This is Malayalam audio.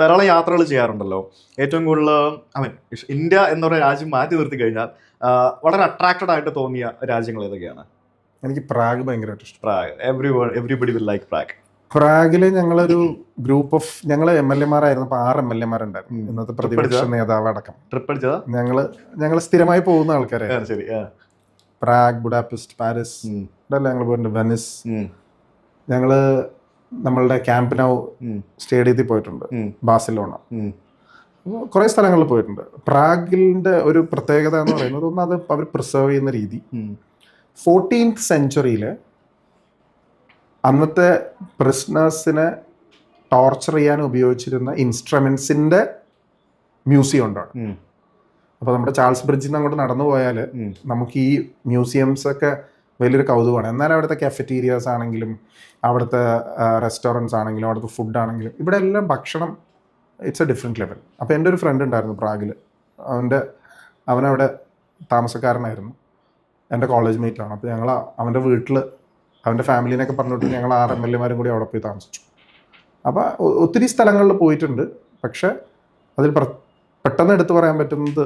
ധാരാളം യാത്രകൾ ചെയ്യാറുണ്ടല്ലോ. ഏറ്റവും കൂടുതൽ ഐ മീൻ ഇന്ത്യ പറയുന്ന രാജ്യം മാറ്റി നിർത്തി കഴിഞ്ഞാൽ വളരെ അട്രാക്റ്റഡ് ആയിട്ട് തോന്നിയ രാജ്യങ്ങൾ ഏതൊക്കെയാണ്? എനിക്ക് പ്രാഗ് ഭയങ്കരമായിട്ട് ഇഷ്ടം. Prague. Every everybody will like Prague പ്രാഗിൽ ഞങ്ങളൊരു ഗ്രൂപ്പ് ഓഫ് ഞങ്ങൾ എം എൽ എമാരായിരുന്നപ്പോൾ ആറ് എം എൽ എമാരുണ്ടായിരുന്നു മാരുണ്ടായിരുന്നു ഇന്നത്തെ പ്രതിപക്ഷ? നേതാവ് അടക്കം. ട്രിപ്പ് അടിച്ചതാ ഞങ്ങൾ ഞങ്ങൾ സ്ഥിരമായി പോകുന്ന ആൾക്കാരെ ശരി പ്രാഗ് ബുഡാപെസ്റ്റ് പാരീസ്. ഇവിടെ ഞങ്ങൾ പോയിട്ടുണ്ട്. വെനിസ്. ഞങ്ങൾ നമ്മളുടെ ക്യാമ്പ് നൗ സ്റ്റേഡിയത്തിൽ പോയിട്ടുണ്ട് ബാസിലോണ. കുറേ സ്ഥലങ്ങളിൽ പോയിട്ടുണ്ട്. പ്രാഗിലിന്റെ ഒരു പ്രത്യേകത എന്ന് പറയുന്നത് ഒന്ന് അത് അവർ പ്രിസർവ് ചെയ്യുന്ന രീതി. ഫോർട്ടീൻത്ത് സെഞ്ചുറിയിൽ അന്നത്തെ പ്രിസ്നേഴ്സിനെ ടോർച്ചർ ചെയ്യാൻ ഉപയോഗിച്ചിരുന്ന ഇൻസ്ട്രുമെന്റ്സിന്റെ മ്യൂസിയം ഉണ്ടാണ് അപ്പൊ അപ്പോൾ നമ്മുടെ ചാൾസ് ബ്രിഡ്ജിൽ നിന്ന് അങ്ങോട്ട് നടന്നു പോയാൽ നമുക്ക് ഈ മ്യൂസിയംസ് ഒക്കെ വലിയൊരു കൗതുകമാണ്. എന്നാൽ അവിടുത്തെ കഫറ്റീരിയാസ് ആണെങ്കിലും അവിടുത്തെ റെസ്റ്റോറന്റ്സ് ആണെങ്കിലും അവിടുത്തെ ഫുഡ് ആണെങ്കിലും ഇവിടെ എല്ലാം ഭക്ഷണം ഇറ്റ്സ് എ ഡിഫറെന്റ് ലെവൽ അപ്പോൾ എന്റെ ഒരു ഫ്രണ്ട് ഉണ്ടായിരുന്നു പ്രാഗിൽ അവന്റെ അവനവിടെ താമസക്കാരനായിരുന്നു. എന്റെ കോളേജ് മേറ്റിലാണ് അപ്പോൾ ഞങ്ങൾ അവന്റെ വീട്ടിൽ അവന്റെ ഫാമിലിനൊക്കെ പറഞ്ഞിട്ട് ഞങ്ങൾ ആറ് എം എൽ എമാരും കൂടി അവിടെ പോയി താമസിച്ചു. അപ്പോൾ ഒത്തിരി സ്ഥലങ്ങളിൽ പോയിട്ടുണ്ട്. പക്ഷേ അതിൽ പെട്ടെന്ന് എടുത്തു പറയാൻ പറ്റുന്നത്